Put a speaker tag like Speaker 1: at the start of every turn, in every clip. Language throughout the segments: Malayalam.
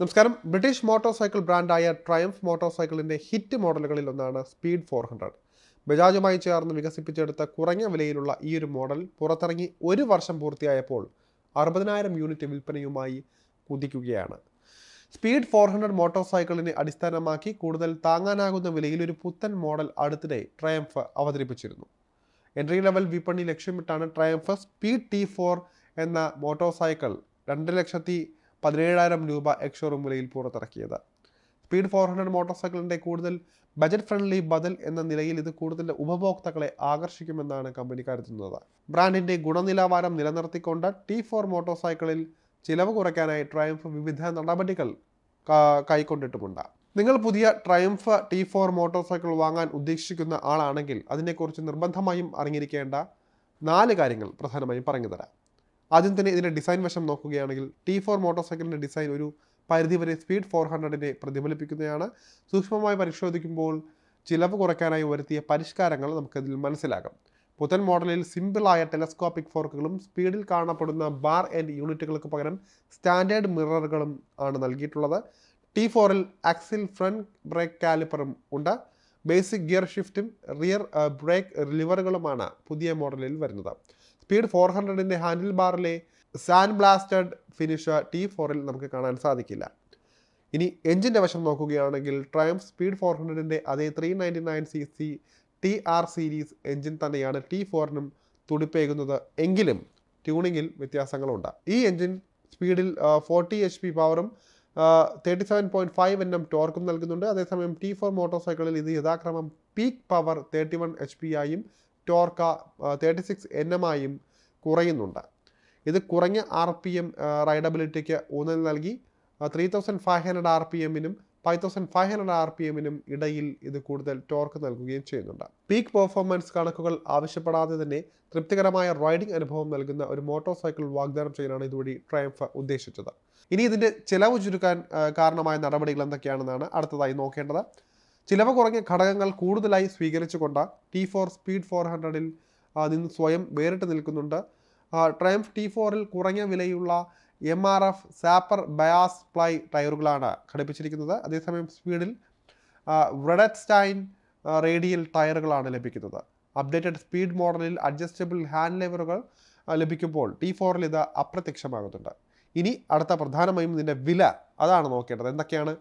Speaker 1: നമസ്കാരം. ബ്രിട്ടീഷ് മോട്ടോർ സൈക്കിൾ ബ്രാൻഡായ ട്രയംഫ് മോട്ടോർ സൈക്കിളിന്റെ ഹിറ്റ് മോഡലുകളിൽ ഒന്നാണ് സ്പീഡ് ഫോർ ഹൺഡ്രഡ് ബജാജുമായി ചേർന്ന് വികസിപ്പിച്ചെടുത്ത കുറഞ്ഞ വിലയിലുള്ള ഈ ഒരു മോഡൽ പുറത്തിറങ്ങി ഒരു വർഷം പൂർത്തിയായപ്പോൾ അറുപതിനായിരം യൂണിറ്റ് വിൽപ്പനയുമായി കുതിക്കുകയാണ്. സ്പീഡ് ഫോർ ഹൺഡ്രഡ് മോട്ടോർ സൈക്കിളിനെ അടിസ്ഥാനമാക്കി കൂടുതൽ താങ്ങാനാകുന്ന വിലയിൽ ഒരു പുത്തൻ മോഡൽ അടുത്തിടെ ട്രയംഫ് അവതരിപ്പിച്ചിരുന്നു. എൻട്രി ലെവൽ വിപണി ലക്ഷ്യമിട്ടാണ് ട്രയംഫ് സ്പീഡ് ടി ഫോർ എന്ന മോട്ടോർ സൈക്കിൾ രണ്ട് ലക്ഷത്തി പതിനേഴായിരം രൂപ എക്സ്ഷോറൂം വിലയിൽ പുറത്തിറക്കിയത്. സ്പീഡ് ഫോർ ഹൺഡ്രഡ് മോട്ടോർ സൈക്കിളിന്റെ കൂടുതൽ ബജറ്റ് ഫ്രണ്ട്ലി ബദൽ എന്ന നിലയിൽ ഇത് കൂടുതൽ ഉപഭോക്താക്കളെ ആകർഷിക്കുമെന്നാണ് കമ്പനി കരുതുന്നത്. ബ്രാൻഡിന്റെ ഗുണനിലവാരം നിലനിർത്തിക്കൊണ്ട് ടി ഫോർ മോട്ടോർ സൈക്കിളിൽ ചിലവ് കുറയ്ക്കാനായി ട്രയംഫ് വിവിധ നടപടികൾ കൈക്കൊണ്ടിട്ടുമുണ്ട്. നിങ്ങൾ പുതിയ Triumph T four motorcycle വാങ്ങാൻ ഉദ്ദേശിക്കുന്ന ആളാണെങ്കിൽ അതിനെക്കുറിച്ച് നിർബന്ധമായും അറിഞ്ഞിരിക്കേണ്ട നാല് കാര്യങ്ങൾ പ്രധാനമായും പറഞ്ഞു തരാം. ആദ്യം തന്നെ ഇതിന്റെ ഡിസൈൻ വശം നോക്കുകയാണെങ്കിൽ ടി ഫോർ മോട്ടോർ സൈക്കിളിന്റെ ഡിസൈൻ ഒരു പരിധിവരെ സ്പീഡ് ഫോർ ഹൺഡ്രഡിനെ പ്രതിഫലിപ്പിക്കുന്നതാണ്. സൂക്ഷ്മമായി പരിശോധിക്കുമ്പോൾ ചിലവ് കുറയ്ക്കാനായി വരുത്തിയ പരിഷ്കാരങ്ങൾ നമുക്കതിൽ മനസ്സിലാകും. പുത്തൻ മോഡലിൽ സിമ്പിളായ ടെലസ്കോപ്പിക് ഫോർക്കുകളും സ്പീഡിൽ കാണപ്പെടുന്ന ബാർ ആൻഡ് യൂണിറ്റുകൾക്ക് പകരം സ്റ്റാൻഡേർഡ് മിററുകളും ആണ് നൽകിയിട്ടുള്ളത്. ടി ഫോറിൽ ആക്സിൽ ഫ്രണ്ട് ബ്രേക്ക് കാലിപ്പറും ഉണ്ട്. ബേസിക് ഗിയർ ഷിഫ്റ്റും റിയർ ബ്രേക്ക് ലിവറുകളുമാണ് പുതിയ മോഡലിൽ വരുന്നത്. സ്പീഡ് ഫോർ ഹൺഡ്രഡിന്റെ ഹാൻഡിൽ ബാറിലെ സാൻഡ് ബ്ലാസ്റ്റഡ് ഫിനിഷ് ടി ഫോറിൽ നമുക്ക് കാണാൻ സാധിക്കില്ല. ഇനി എഞ്ചിന്റെ വശം നോക്കുകയാണെങ്കിൽ ട്രയംഫ് സ്പീഡ് ഫോർ ഹൺഡ്രഡിന്റെ അതേ three ninety nine C C T R series engine തന്നെയാണ് ടി ഫോറിനും തുടിപ്പേകുന്നത്. എങ്കിലും ട്യൂണിങ്ങിൽ വ്യത്യാസങ്ങളുണ്ട്. ഈ എഞ്ചിൻ സ്പീഡിൽ ഫോർട്ടി എച്ച് പി പവറും thirty seven point five N M ടോർക്കും നൽകുന്നുണ്ട്. അതേസമയം ടി ഫോർ മോട്ടോർ സൈക്കിളിൽ ഇത് യഥാക്രമം peak power thirty one H P ആയും ടോർക്ക തേർട്ടി സിക്സ് എൻ എം ആയും കുറയുന്നുണ്ട്. ഇത് കുറഞ്ഞ ആർ പി എം റൈഡബിലിറ്റിക്ക് ഊന്നൽ നൽകി three thousand five hundred R P എമ്മിനും five thousand five hundred R P എമ്മിനും ഇടയിൽ ഇത് കൂടുതൽ ടോർക്ക് നൽകുകയും ചെയ്യുന്നുണ്ട്. പീക്ക് പെർഫോമൻസ് കണക്കുകൾ ആവശ്യപ്പെടാതെ തന്നെ തൃപ്തികരമായ റൈഡിംഗ് അനുഭവം നൽകുന്ന ഒരു മോട്ടോർ സൈക്കിൾ വാഗ്ദാനം ചെയ്യാനാണ് ഇതുവഴി ട്രയംഫ് ഉദ്ദേശിച്ചത്. ഇനി ഇതിന്റെ ചിലവ് ചുരുക്കാൻ കാരണമായ നടപടികൾ എന്തൊക്കെയാണെന്നാണ് അടുത്തതായി നോക്കേണ്ടത്. ചിലവ് കുറഞ്ഞ ഘടകങ്ങൾ കൂടുതലായി സ്വീകരിച്ചുകൊണ്ട് ടി ഫോർ സ്പീഡ് ഫോർ ഹൺഡ്രഡിൽ നിന്ന് സ്വയം വേറിട്ട് നിൽക്കുന്നുണ്ട്. ട്രയംഫ് ടി ഫോറിൽ കുറഞ്ഞ വിലയുള്ള M R F Zapper bias ply ടയറുകളാണ് ഘടിപ്പിച്ചിരിക്കുന്നത്. അതേസമയം സ്പീഡിൽ വ്രഡറ്റ്സ്റ്റൈൻ റേഡിയൽ ടയറുകളാണ് ലഭിക്കുന്നത്. അപ്ഡേറ്റഡ് സ്പീഡ് മോഡലിൽ അഡ്ജസ്റ്റബിൾ ഹാൻഡ് ലെവറുകൾ ലഭിക്കുമ്പോൾ ടി ഫോറിൽ ഇത് അപ്രത്യക്ഷമാകുന്നുണ്ട്. ഇനി അടുത്ത പ്രധാനമായും ഇതിന്റെ വില അതാണ് നോക്കേണ്ടത്. എന്തൊക്കെയാണ്?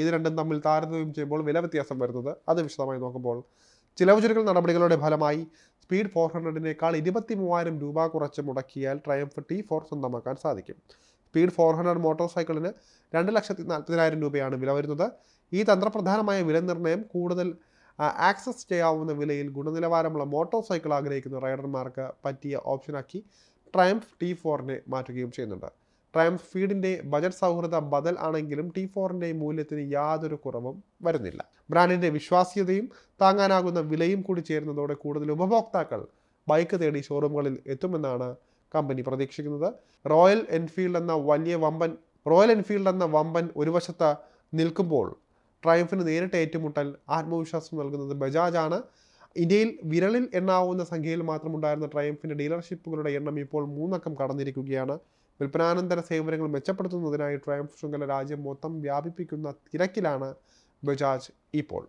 Speaker 1: ഇത് രണ്ടും തമ്മിൽ താരതമ്യം ചെയ്യുമ്പോൾ വില വ്യത്യാസം വരുന്നത് അത് വിശദമായി നോക്കുമ്പോൾ ചിലവ് ചുരുക്കൽ നടപടികളുടെ ഫലമായി സ്പീഡ് ഫോർ ഹൺഡ്രഡിനേക്കാൾ ഇരുപത്തി മൂവായിരം രൂപ കുറച്ച് മുടക്കിയാൽ ട്രയംഫ് ടി ഫോർ സ്വന്തമാക്കാൻ സാധിക്കും. സ്പീഡ് ഫോർ ഹൺഡ്രഡ് മോട്ടോർ സൈക്കിളിന് രണ്ട് ലക്ഷത്തി നാൽപ്പതിനായിരം രൂപയാണ് വില വരുന്നത്. ഈ തന്ത്രപ്രധാനമായ വില നിർണയം കൂടുതൽ ആക്സസ് ചെയ്യാവുന്ന വിലയിൽ ഗുണനിലവാരമുള്ള മോട്ടോർ സൈക്കിൾ ആഗ്രഹിക്കുന്ന റൈഡർമാർക്ക് പറ്റിയ ഓപ്ഷനാക്കി ട്രയംഫ് ടി ഫോറിനെ മാറ്റുകയും ചെയ്യുന്നുണ്ട്. ട്രയംഫ് ഫീഡിന്റെ ബജറ്റ് സൗഹൃദ ബദൽ ആണെങ്കിലും ടി ഫോറിന്റെ മൂല്യത്തിന് യാതൊരു കുറവും വരുന്നില്ല. ബ്രാൻഡിന്റെ വിശ്വാസ്യതയും താങ്ങാനാകുന്ന വിലയും കൂടി ചേരുന്നതോടെ കൂടുതൽ ഉപഭോക്താക്കൾ ബൈക്ക് തേടി ഷോറൂമുകളിൽ എത്തുമെന്നാണ് കമ്പനി പ്രതീക്ഷിക്കുന്നത്. റോയൽ എൻഫീൽഡ് എന്ന വലിയ വമ്പൻ റോയൽ എൻഫീൽഡ് എന്ന വമ്പൻ ഒരു വശത്ത് നിൽക്കുമ്പോൾ ട്രയംഫിന് നേരിട്ട് ഏറ്റുമുട്ടൽ ആത്മവിശ്വാസം നൽകുന്നത് ബജാജ് ആണ്. ഇന്ത്യയിൽ വിരലിൽ എണ്ണാവുന്ന സംഖ്യയിൽ മാത്രമുണ്ടായിരുന്ന ട്രയംഫിന്റെ ഡീലർഷിപ്പുകളുടെ എണ്ണം ഇപ്പോൾ മൂന്നക്കം കടന്നിരിക്കുകയാണ്. വിൽപ്പനാനന്തര സേവനങ്ങൾ മെച്ചപ്പെടുത്തുന്നതിനായി ട്രയംഫ് ശൃംഖല രാജ്യം മൊത്തം വ്യാപിപ്പിക്കുന്ന തിരക്കിലാണ് ബജാജ് ഇപ്പോൾ.